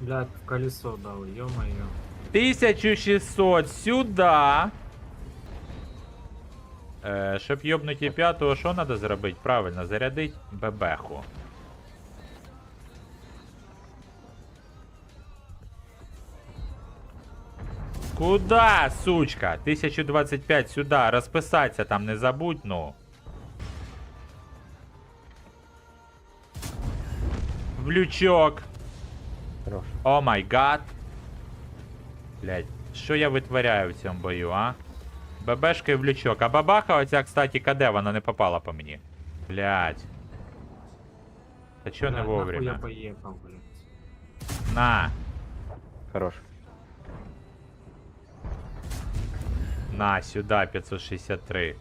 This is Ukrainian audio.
Блядь, в колесо дал, ё-моё. 1600 сюди. Е, щоб йобнуті п'ятого, що треба зробити? Правильно, зарядить бебеху. Куда, сучка? 1025 сюди, розписатися там не забудь, ну. В лючок. Хорош. О май гад. Блять, що я витворяю в цьому бою, а? ББшки в лючок. А бабаха оця, кстати, каде, вона не попала по мені. Блять. Та чо не вовремя? я поехал, блядь. На, Хорош. на, сюди, 563.